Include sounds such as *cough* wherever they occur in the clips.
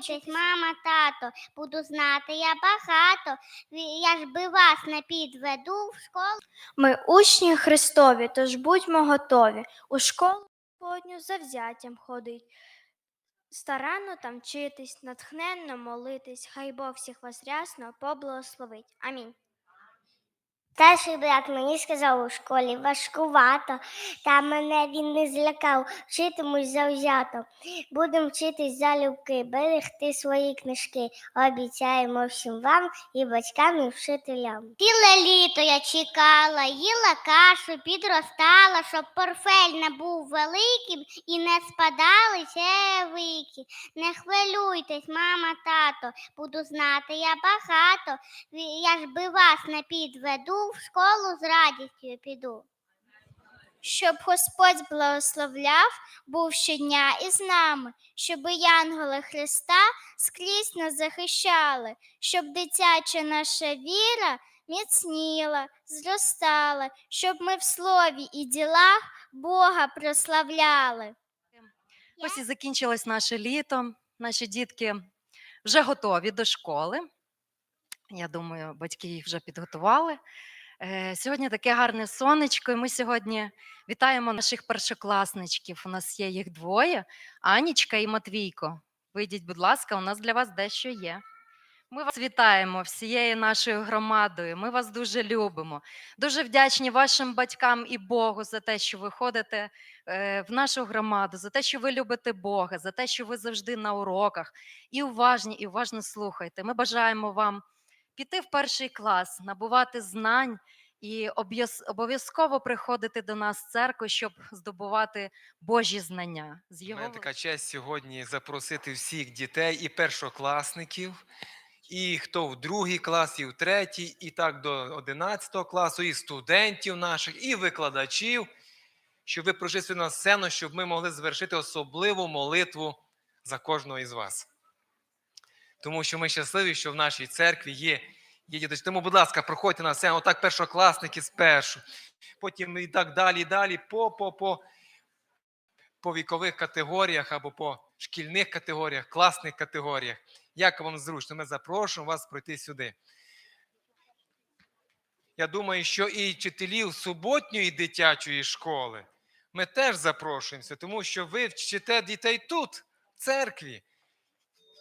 хвилюйтесь, мама, тато, буду знати я багато. Я ж би вас не підведу в школу. Ми учні Христові, тож будьмо готові. У школу Господню завзяттям ходить. Старанно там вчитись, натхненно молитись, хай Бог всіх вас рясно поблагословить. Амінь. Старший брат мені сказав у школі важкувато, та мене він не злякав, вчитимусь завзято. Будемо вчитись залюбки, берегти свої книжки. Обіцяємо всім вам і батькам, і вчителям. Ціле літо я чекала, їла кашу, підростала, щоб портфель не був великим і не спадали черевики. Не хвилюйтесь, мама, тато, буду знати я багато. Я ж би вас не підведу, в школу з радістю піду. Щоб Господь благословляв, був щодня із нами, щоб янголи Христа скрізь нас захищали, щоб дитяча наша віра міцніла, зростала, щоб ми в слові і ділах Бога прославляли. Ось і закінчилось наше літо. Наші дітки вже готові до школи. Я думаю, батьки їх вже підготували. Е, Сьогодні таке гарне сонечко, і ми сьогодні вітаємо наших першокласничків. У нас є їх двоє: Анічка і Матвійко. Вийдіть, будь ласка, у нас для вас дещо є. Ми вас вітаємо всією нашою громадою. Ми вас дуже любимо. Дуже вдячні вашим батькам і Богу за те, що ви ходите е, в нашу громаду, за те, що ви любите Бога, за те, що ви завжди на уроках і уважні, і уважно слухаєте. Ми бажаємо вам піти в перший клас, набувати знань і обов'язково приходити до нас в церкву, щоб здобувати Божі знання. З його мене така честь сьогодні запросити всіх дітей і першокласників, і хто в другий клас, і в третій, і так до 11 класу, і студентів наших, і викладачів, щоб ви пройшли на сцену, щоб ми могли звершити особливу молитву за кожного із вас. Тому що ми щасливі, що в нашій церкві є, є діточки. Тому, будь ласка, проходьте на сцену, отак першокласники спершу, потім і так далі, і далі, по, по, по по вікових категоріях або по шкільних категоріях, класних категоріях. Як вам зручно, ми запрошуємо вас пройти сюди. Я думаю, що і вчителів суботньої дитячої школи ми теж запрошуємося, тому що ви вчите дітей тут, в церкві.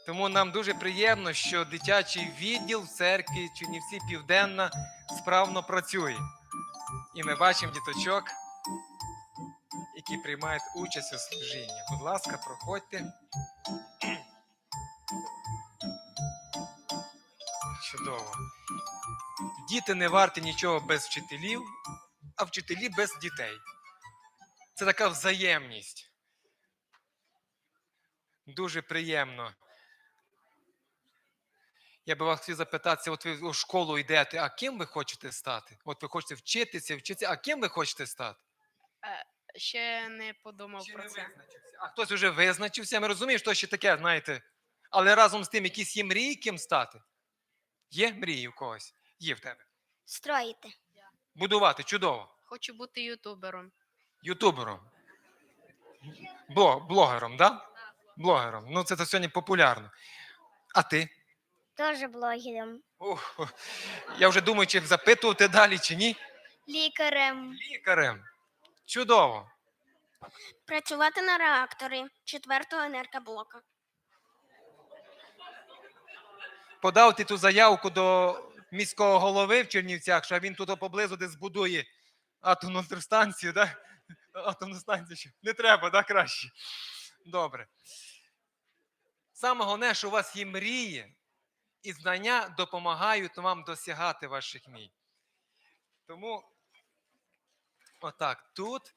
Тому нам дуже приємно, що дитячий відділ в церкві Чернівці Південна справно працює. І ми бачимо діточок які приймають участь у служінні. Будь ласка, проходьте. Чудово. Діти не варті нічого без вчителів, а вчителі без дітей. Це така взаємність. Дуже приємно. Я би вас хотів запитатися, от ви у школу йдете, а ким ви хочете стати? От ви хочете вчитися, вчитися, а ким ви хочете стати? Ще не подумав Ще про не це. визначився. А хтось вже визначився. Ми розуміємо, що ще таке, знаєте. Але разом з тим, якісь є мрії, ким стати. Є мрії у когось? Є в тебе. Строїти. Будувати чудово. Хочу бути ютубером. Ютубером. Блог, блогером, да? Блогером. Ну, це, це сьогодні популярно. А ти? Теж блогером. Ух, я вже думаю, чи запитувати далі, чи ні. Лікарем. Лікарем. Чудово. Працювати на реакторі четвертого енергоблока. Подав ти ту заявку до міського голови в Чернівцях, що він тут поблизу де збудує атомну електростанцію, да? Атомну станцію. ще Не треба, да, краще. Добре. Саме головне, що у вас є мрії, і знання допомагають вам досягати ваших мрій. Тому, отак, тут.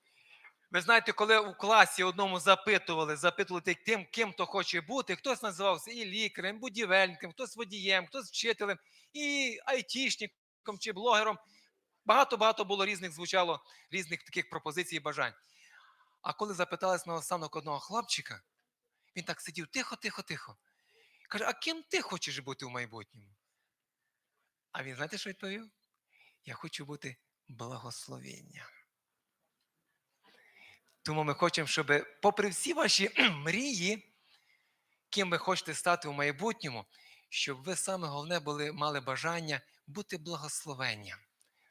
Ви знаєте, коли у класі одному запитували, запитували тим, ким хто хоче бути, хтось називався і лікарем, і будівельником, хтось водієм, хтось вчителем, і айтішником чи блогером. Багато-багато було різних звучало, різних таких пропозицій і бажань. А коли запитались на останок одного хлопчика, він так сидів тихо, тихо, тихо. Каже: А ким ти хочеш бути в майбутньому? А він, знаєте, що відповів? Я хочу бути благословенням. Тому ми хочемо, щоб, попри всі ваші *clears throat* мрії, ким ви хочете стати у майбутньому, щоб ви саме головне були, мали бажання бути благословенням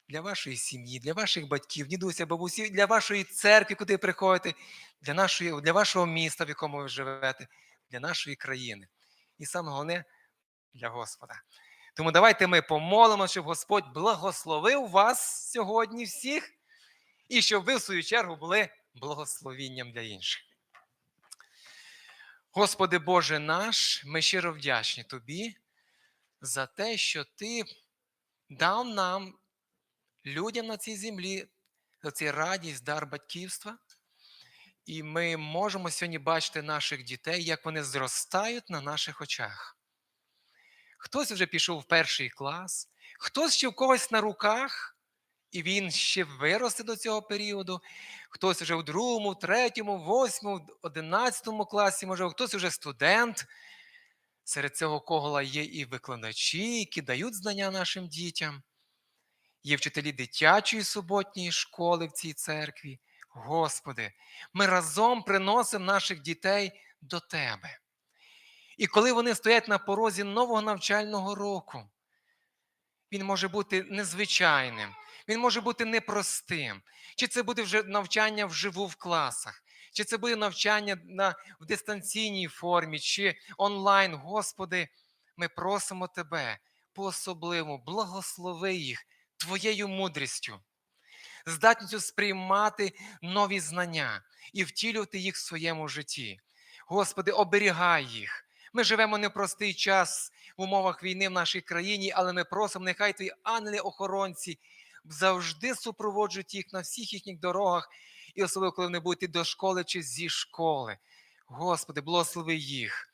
для вашої сім'ї, для ваших батьків, дідуся, бабусі, для вашої церкви, куди ви приходите, для, нашої, для вашого міста, в якому ви живете, для нашої країни. І саме головне для Господа. Тому давайте ми помолимо, щоб Господь благословив вас сьогодні всіх, і щоб ви, в свою чергу, були благословінням для інших. Господи Боже наш, ми щиро вдячні Тобі за те, що Ти дав нам, людям на цій землі, цей радість, дар батьківства. І ми можемо сьогодні бачити наших дітей, як вони зростають на наших очах. Хтось вже пішов в перший клас, хтось ще в когось на руках, і він ще виросте до цього періоду. Хтось вже в другому, третьому, восьмому, одинадцятому класі, може, хтось вже студент. Серед цього когола є і викладачі, які дають знання нашим дітям. Є вчителі дитячої суботньої школи в цій церкві. Господи, ми разом приносимо наших дітей до Тебе. І коли вони стоять на порозі нового навчального року, він може бути незвичайним, він може бути непростим. Чи це буде вже навчання вживу в класах, чи це буде навчання на, в дистанційній формі, чи онлайн. Господи, ми просимо Тебе по-особливому, благослови їх Твоєю мудрістю, здатністю сприймати нові знання і втілювати їх в своєму житті. Господи, оберігай їх. Ми живемо непростий час в умовах війни в нашій країні, але ми просимо, нехай твої ангели-охоронці завжди супроводжують їх на всіх їхніх дорогах, і особливо, коли вони будуть до школи чи зі школи. Господи, благослови їх.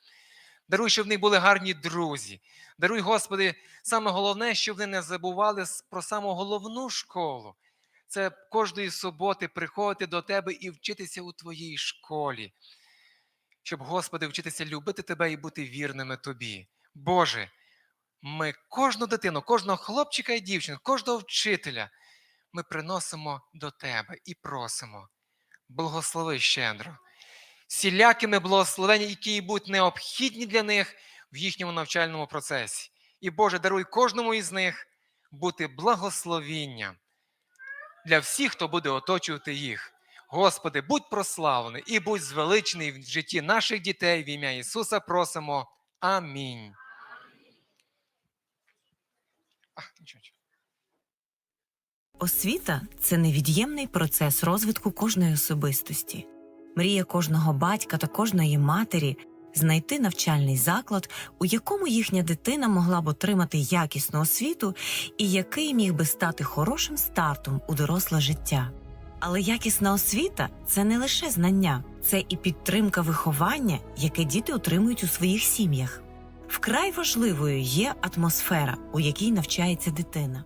Даруй, щоб в них були гарні друзі. Даруй, Господи, саме головне, щоб вони не забували про саму головну школу. Це кожної суботи приходити до Тебе і вчитися у Твоїй школі. Щоб, Господи, вчитися любити Тебе і бути вірними Тобі. Боже, ми кожну дитину, кожного хлопчика і дівчину, кожного вчителя ми приносимо до Тебе і просимо. Благослови щедро. Всілякими благословення, які будуть необхідні для них в їхньому навчальному процесі. І Боже, даруй кожному із них бути благословінням для всіх, хто буде оточувати їх. Господи, будь прославлений і будь звеличений в житті наших дітей в ім'я Ісуса просимо. Амінь. Освіта це невід'ємний процес розвитку кожної особистості. Мрія кожного батька та кожної матері знайти навчальний заклад, у якому їхня дитина могла б отримати якісну освіту і який міг би стати хорошим стартом у доросле життя. Але якісна освіта це не лише знання, це і підтримка виховання, яке діти отримують у своїх сім'ях. Вкрай важливою є атмосфера, у якій навчається дитина.